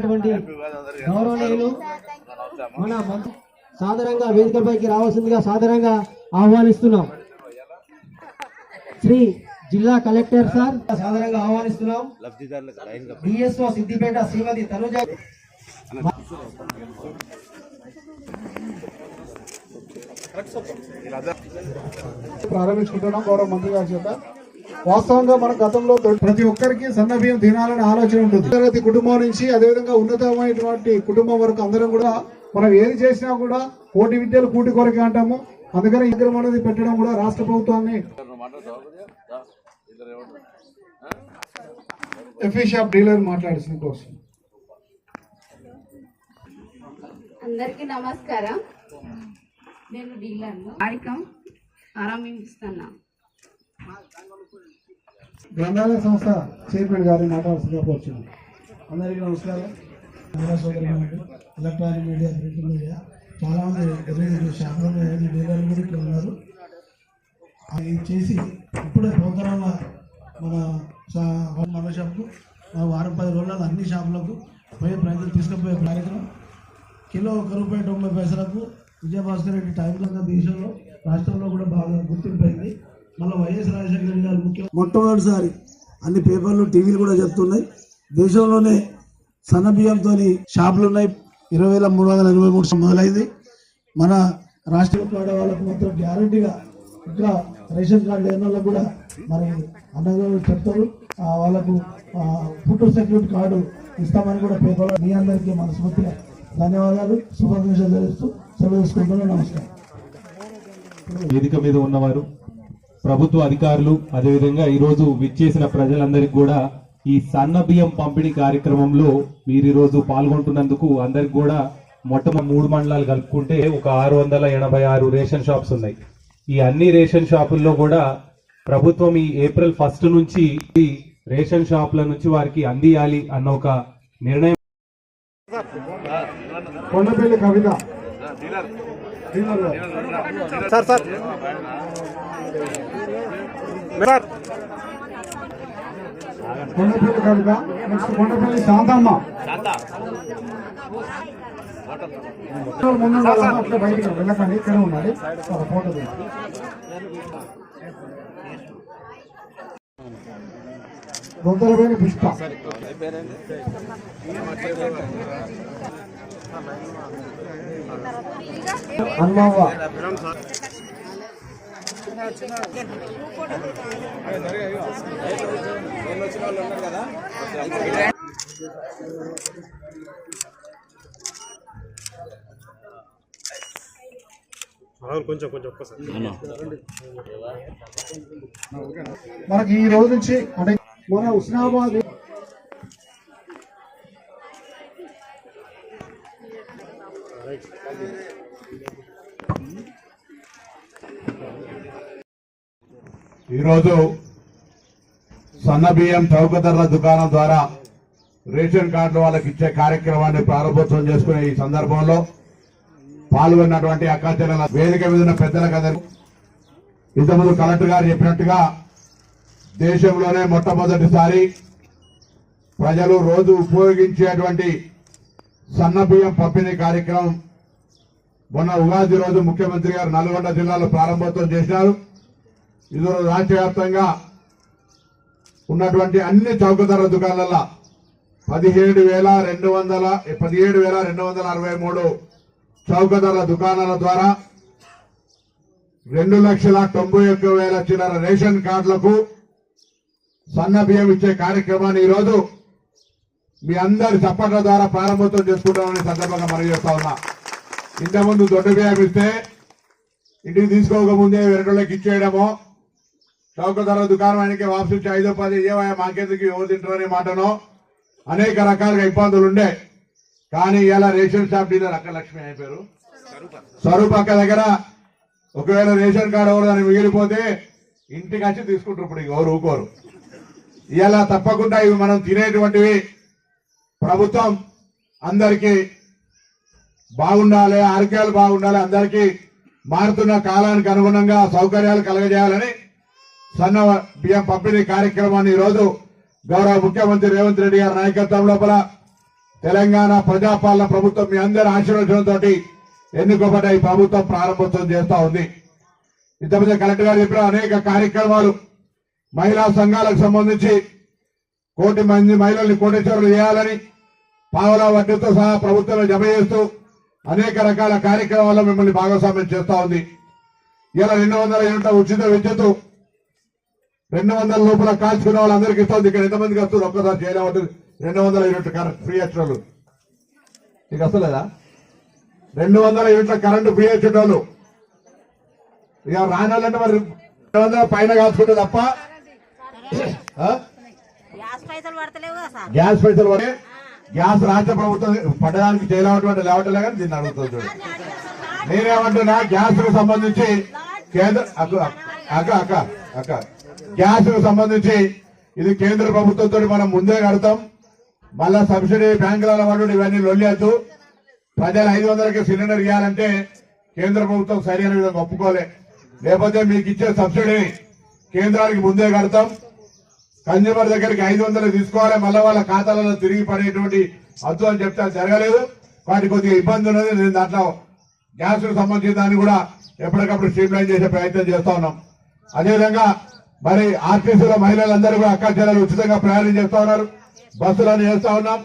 ఇచ్చినటువంటి గౌరవనీయులు మన మంత్రి సాధారణంగా వేదికపైకి రావాల్సిందిగా సాధారణంగా ఆహ్వానిస్తున్నాం. శ్రీ జిల్లా కలెక్టర్ సార్ సాధారణంగా ఆహ్వానిస్తున్నాం. డిఎస్ఓ సిద్దిపేట శ్రీమతి తనుజ ప్రారంభించుకుంటున్నాం గౌరవ మంత్రి గారి చేత. వాస్తవంగా మన గతంలో ప్రతి ఒక్కరికి సన్న బియ్యం తినాలనే ఆలోచన ఉంటుంది. తరగతి కుటుంబం నుంచి అదేవిధంగా ఉన్నతమైనటువంటి కుటుంబం వరకు అందరం కూడా మనం ఏది చేసినా కూడా కోటి విద్యలు కూటి కొరకే అంటాము. అందుకని కార్యక్రమం అనేది పెట్టడం కూడా రాష్ట్ర ప్రభుత్వాన్ని ఎఫీ షాప్ డీలర్ మాట్లాడుతున్న కోసం. అందరికీ నమస్కారం. నేను డీలర్ను. కార్యక్రమం ప్రారంభిస్తున్నా గ్రంథాలయ సంస్థ చైర్మన్ గారిని మాట్లాడాల్సిందిగా కోరుచున్నాను. అందరికీ నమస్కారం. ఎలక్ట్రానిక్ మీడియా ప్రింట్ మీడియా చాలా మంది ఎనిమిది శాఖలు ఎనిమిది డీలర్లు కూడా ఇక్కడ ఉన్నారు. అది చేసి ఇప్పుడే సంవత్సరాల మన మన షాప్కు వారం పది రోజుల్లో అన్ని షాపులకు పోయే ప్రయత్నం తీసుకుపోయే కార్యక్రమం కిలో ఒక రూపాయి తొంభై పైసలకు విజయభాస్కర్ రెడ్డి టైంలో దేశంలో రాష్ట్రంలో కూడా బాగా గుర్తింపు అయింది. మళ్ళీ వైఎస్ రాజశేఖర రెడ్డి గారు ముఖ్య మొట్టమొదటిసారి అన్ని పేపర్లు టీవీలు కూడా చెప్తున్నాయి. దేశంలోనే సన్న బియ్యంతో షాపులు ఉన్నాయి. ఇరవై వేల మూడు వందల ఎనభై మూడు మొదలైంది. మన రాష్ట్ర వాడే వాళ్ళకు మాత్రం గ్యారంటీగా ఇక్కడ రేషన్ కార్డు లేని వాళ్ళకు కూడా మరి అన్నగారు చెప్తారు. ఆ, వాళ్ళకు ఫుడ్ సెక్యూరిటీ కార్డు ఇస్తామని కూడా పేపర్లో మీ అందరికీ మనస్ఫూర్తిగా ధన్యవాదాలు. శుభాకాంక్షలు తెలుస్తూ సెలవు తీసుకుంటున్నాను. నమస్కారం. వేదిక మీద ఉన్నవారు ప్రభుత్వ అధికారులు అదేవిధంగా ఈరోజు విచ్చేసిన ప్రజలందరికీ కూడా ఈ సన్న బియ్యం పంపిణీ కార్యక్రమంలో మీరు ఈరోజు పాల్గొంటున్నందుకు అందరికి కూడా మొట్టమొదటి మూడు మండలాలు కలుపుకుంటే ఒక ఆరు వందల ఎనభై ఆరు రేషన్ షాప్స్ ఉన్నాయి. ఈ అన్ని రేషన్ షాపుల్లో కూడా ప్రభుత్వం ఈ ఏప్రిల్ ఫస్ట్ నుంచి ఈ రేషన్ షాపుల నుంచి వారికి అందియాలి అన్న ఒక నిర్ణయం Kondapalli Kavitha. Sir sir. Sir. Kondapalli Kavitha next Kondapalli Shanthamma. ముందు బయటికి వెళ్ళకండి ఇక్కడ ఉండాలి ఒక ఫోటో పుష్ప. హనుమవ్వ కొంచెం కొంచెం ఒక్కసారి. మనకి ఈ రోజు నుంచి అంటే మన ఉస్నాబాద్ ఈరోజు సన్న బియ్యం చౌక ధరల దుకాణం ద్వారా రేషన్ కార్డులు వాళ్ళకి ఇచ్చే కార్యక్రమాన్ని ప్రారంభోత్సవం చేసుకునే ఈ సందర్భంలో పాల్గొన్నటువంటి అక్కా వేదిక మీద ఉన్న పెద్దల కథలు. ఇంతకుముందు కలెక్టర్ గారు చెప్పినట్టుగా దేశంలోనే మొట్టమొదటిసారి ప్రజలు రోజు ఉపయోగించేటువంటి సన్న బియ్యం పంపిణీ కార్యక్రమం మొన్న ఉగాది రోజు ముఖ్యమంత్రి గారు నల్గొండ జిల్లాలో ప్రారంభోత్సవం చేశారు. ఇది రాష్ట్రవ్యాప్తంగా ఉన్నటువంటి అన్ని చౌకధర దుకాణాలలో పదిహేడు వేల రెండు వందల పదిహేడు వేల రెండు వందల అరవై మూడు చౌకధర దుకాణాల ద్వారా రెండు లక్షల తొంభై ఒక్క వేల చిల్లర రేషన్ కార్డులకు సన్న బియ్యం ఇచ్చే కార్యక్రమాన్ని ఈరోజు మీ అందరి చప్పట్ల ద్వారా ప్రారంభోత్సవం చేసుకుంటామని సందర్భంగా మనం చేస్తా ఉన్నా. ఇంతకుముందు దొడ్డ బియ్యం ఇస్తే ఇంటికి తీసుకోకముందే వెరటోళ్ళకి ఇచ్చేయడము. చౌక ధర దుకాణానికి వాపసు ఇచ్చి ఐదో పది ఏవయా మాకెందుకు ఎవరు తింటారనే మాటనో. అనేక రకాలుగా ఇబ్బందులు ఉండే. కానీ ఇలా రేషన్ షాప్ డీలర్ అక్క లక్ష్మి అయిపోయారు స్వరూప్ అక్క దగ్గర ఒకవేళ రేషన్ కార్డు ఎవరు దాన్ని మిగిలిపోతే ఇంటికి వచ్చి తీసుకుంటారు ఇప్పుడు ఎవరు ఊకోరు ఇలా తప్పకుండా ఇవి మనం తినేటువంటివి ప్రభుత్వం అందరికీ బాగుండాలి ఆరోగ్యాలు బాగుండాలి అందరికీ మారుతున్న కాలానికి అనుగుణంగా సౌకర్యాలు కలగజేయాలని సన్న బియ్యం పంపిణీ కార్యక్రమాన్ని ఈరోజు గౌరవ ముఖ్యమంత్రి రేవంత్ రెడ్డి గారి నాయకత్వం లోపల తెలంగాణ ప్రజాపాలన ప్రభుత్వం మీ అందరి ఆశీర్వచనంతో ఎన్నుకోబడ్డ ఈ ప్రభుత్వం ప్రారంభోత్సవం చేస్తా ఉంది. ఇంతకుముందు కలెక్టర్ గారు చెప్పిన అనేక కార్యక్రమాలు మహిళా సంఘాలకు సంబంధించి కోటి మంది మహిళల్ని కోటేశ్వరులు చేయాలని పావలా వడ్డీతో సహా ప్రభుత్వంలో జమ చేస్తూ అనేక రకాల కార్యక్రమాల్లో మిమ్మల్ని భాగస్వామ్యం చేస్తా ఉంది. ఇలా రెండు వందల యూనిట్ల ఉచిత విద్యుత్ రెండు వందల లోపల కాల్చుకున్న వాళ్ళందరికీ ఇస్తుంది ఇక్కడ ఎంతమందికి వస్తుంది ఒక్కసారి చేయలే ఉంటుంది రెండు వందల యూనిట్లు కరెంట్ ఫ్రీ వచ్చేవాళ్ళు నీకు వస్తలేదా? రెండు వందల యూనిట్ల కరెంటు ఫ్రీ వచ్చేటోళ్ళు ఇక రానాలంటే మరి రెండు వందల పైన కాల్చుకుంటే తప్ప? గ్యాస్ పైసలు పడే గ్యాస్ రాష్ట్ర ప్రభుత్వం పడడానికి చేయలేవటువంటి లేవటలే కానీ దీన్ని అడుగుతుంది. నేనేమంటున్నా గ్యాస్కు సంబంధించి కేంద్ర అక్క అక్క అక్క అక్క. గ్యాస్కు సంబంధించి ఇది కేంద్ర ప్రభుత్వంతో మనం ముందే కడతాం. మళ్ళా సబ్సిడీ బ్యాంకుల వాడు ఇవన్నీ లొల్లేద్దు ప్రజలు ఐదు వందలకి సిలిండర్ ఇవ్వాలంటే కేంద్ర ప్రభుత్వం సరైన విధంగా ఒప్పుకోలే. లేకపోతే మీకు ఇచ్చే సబ్సిడీని కేంద్రానికి ముందే కడతాం. కన్జ్యూమర్ దగ్గరికి ఐదు వందలు తీసుకోవాలి మళ్ళీ వాళ్ళ ఖాతాలలో తిరిగి పడేటువంటి అద్దు అని చెప్తే జరగలేదు. వాటి కొద్దిగా ఇబ్బంది ఉన్నది నేను దాంట్లో గ్యాస్కు సంబంధించిన దాన్ని కూడా ఎప్పటికప్పుడు స్ట్రీమ్ లైన్ చేసే ప్రయత్నం చేస్తా ఉన్నాం. అదేవిధంగా మరి ఆర్టీసీలో మహిళలందరూ కూడా అక్క జిల్లాలు ఉచితంగా ప్రయాణం చేస్తా ఉన్నారు. బస్సులను చేస్తా ఉన్నాం.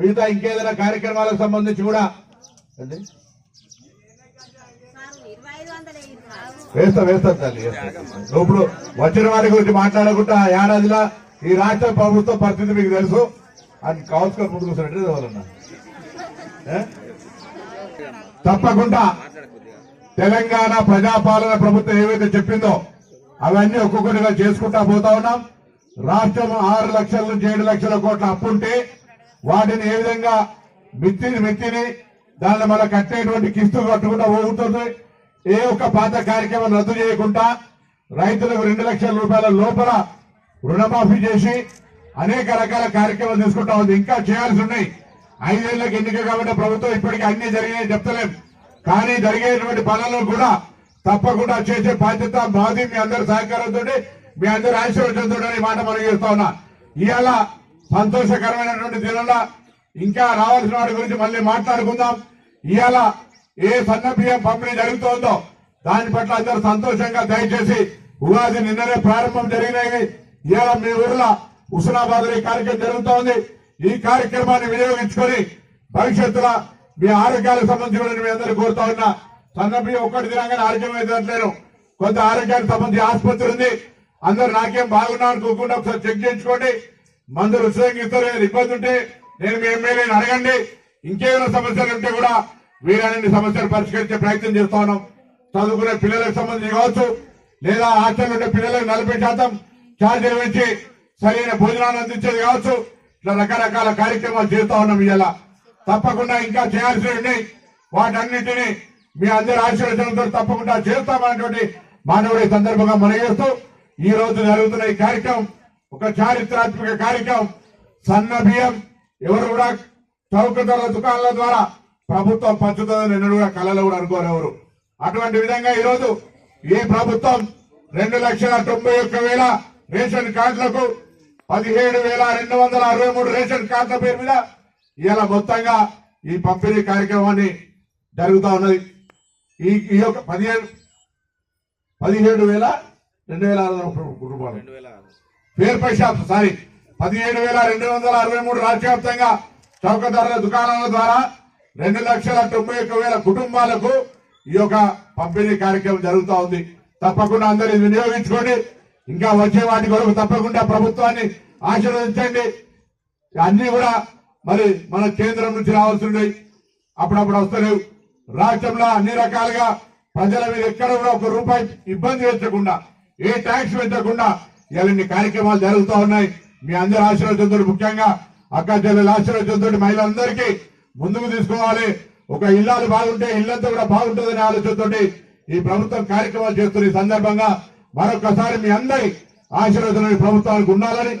మిగతా ఇంకేదైనా కార్యక్రమాలకు సంబంధించి కూడా వేస్తా వేస్తా తల్లి ఇప్పుడు వచ్చిన వారి గురించి మాట్లాడకుండా ఏడాదిలో ఈ రాష్ట్ర ప్రభుత్వ పరిస్థితి మీకు తెలుసు. అని కావాల్సుకొని ముందుకు వస్తున్నట్టు తప్పకుండా తెలంగాణ ప్రజాపాలన ప్రభుత్వం ఏవైతే చెప్పిందో అవన్నీ ఒక్కొక్కటిగా చేసుకుంటా పోతా ఉన్నాం. రాష్ట్రం ఆరు లక్షల నుంచి ఏడు లక్షల కోట్ల అప్పుంటే వాటిని ఏ విధంగా మిత్తిని మిత్తిని దాన్ని మనం కట్టేటువంటి కిస్తులు కట్టుకుంటా పోతుంది ఏ ఒక్క పాత కార్యక్రమం రద్దు చేయకుండా రైతులకు రెండు లక్షల రూపాయల లోపల రుణమాఫీ చేసి అనేక రకాల కార్యక్రమాలు తీసుకుంటా ఉంది. ఇంకా చేయాల్సి ఉన్నాయి. ఐదేళ్ళకు ఎన్నిక కాబట్టి ప్రభుత్వం ఇప్పటికీ అన్ని జరిగినాయి చెప్తలేం. కానీ జరిగేటువంటి పనులను కూడా తప్పకుండా చేసే బాధ్యత మాది మీ అందరి సహకారంతో మీ అందరి ఆశీర్వచనంతో ఈ మాట మనం చేస్తా ఉన్నా. ఇవాళ సంతోషకరమైనటువంటి దినంలో ఇంకా రావాల్సిన వాటి గురించి మళ్ళీ మాట్లాడుకుందాం. ఇవాళ ఏ సన్న బియ్యం పంపిణీ జరుగుతోందో దాని పట్ల అందరూ సంతోషంగా దయచేసి ఉగాది నిన్ననే ప్రారంభం జరిగినాయి. ఇవాళ మీ ఊర్లో హుస్నాబాద్ ఈ కార్యక్రమం జరుగుతోంది? ఈ కార్యక్రమాన్ని వినియోగించుకొని భవిష్యత్తులో మీ ఆరోగ్యాలకు సంబంధించి కూడా మీ అందరూ కోరుతా ఉన్నా. సన్న ఒక్కటి తినగానే ఆరోగ్యం అయితే కొంత ఆరోగ్యానికి సంబంధించి ఆసుపత్రి ఉంది. అందరు నాకేం బాగున్నా అనుకోకుండా ఒకసారి చెక్ చేయించుకోండి. మందులు ఉచితంగా ఇస్తారు ఏదైనా ఇబ్బంది ఉంటే నేను మీ ఎమ్మెల్యేని అడగండి. ఇంకేమైనా సమస్యలు ఉంటే కూడా వీరన్ని సమస్యలు పరిష్కరించే ప్రయత్నం చేస్తా ఉన్నాం. చదువుకునే పిల్లలకు సంబంధించి కావచ్చు లేదా హాస్టల్ ఉండే పిల్లలకు నలభై శాతం ఛార్జీలు పెంచి సరైన భోజనాలు అందించేది కావచ్చు. ఇట్లా రకరకాల కార్యక్రమాలు చేస్తా ఉన్నాం ఇలా తప్పకుండా ఇంకా చేయాల్సి ఉన్నాయి. వాటన్నిటిని మీ అందరి ఆశీర్వచనంతో తప్పకుండా చేస్తామనేటువంటి మానవుడి సందర్భంగా మనం చేస్తూ ఈ రోజు జరుగుతున్న ఈ కార్యక్రమం ఒక చారిత్రాత్మక కార్యక్రమం. సన్న బియ్యం ఎవరు కూడా చౌక ధరల దుకాణాల ద్వారా ప్రభుత్వం పంచుతుందని నిన్ను కూడా కళలో కూడా అనుకోరు ఎవరు. అటువంటి విధంగా ఈరోజు ఈ ప్రభుత్వం రెండు లక్షల తొంభై ఒక్క వేల రేషన్ కార్డులకు పదిహేడు వేల రెండు వందల అరవై మూడు రేషన్ కార్డుల పేరు మీద ఇలా మొత్తంగా ఈ పంపిణీ కార్యక్రమాన్ని జరుగుతా ఉన్నది. ఈ ఈ యొక్క పదిహేడు పదిహేడు వేల రెండు వేల ఆరు వందల రూపాయలు. పేరు పై షాప్ సారీ పదిహేడు వేల రెండు వందల అరవై మూడు రాష్ట్ర వ్యాప్తంగా చౌక ధరల దుకాణాల ద్వారా రెండు లక్షల తొంభై ఒక్క వేల కుటుంబాలకు ఈ యొక్క పంపిణీ కార్యక్రమం జరుగుతూ ఉంది. తప్పకుండా అందరూ ఇది వినియోగించుకోండి. ఇంకా వచ్చే వాటి కొరకు తప్పకుండా ప్రభుత్వాన్ని ఆశీర్వదించండి. అన్ని కూడా మరి మన కేంద్రం నుంచి రావాల్సినవి అప్పుడప్పుడు వస్తలేవు. రాష్ట్రంలో అన్ని రకాలుగా ప్రజల మీద ఎక్కడ కూడా ఒక రూపాయి ఇబ్బంది పెంచకుండా ఏ ట్యాక్స్ పెంచకుండా ఇలాంటి కార్యక్రమాలు జరుగుతూ ఉన్నాయి. మీ అందరి ఆశీర్వచంతో ముఖ్యంగా అక్క చెల్లెల ఆశీర్వచంతో మహిళలందరికీ ముందుకు తీసుకోవాలి. ఒక ఇల్లాలు బాగుంటే ఇల్లంతా కూడా బాగుంటుందనే ఆలోచనతో ఈ ప్రభుత్వం కార్యక్రమాలు చేస్తున్న ఈ సందర్భంగా మరొకసారి మీ అందరి ఆశీర్వచనం ప్రభుత్వానికి ఉండాలని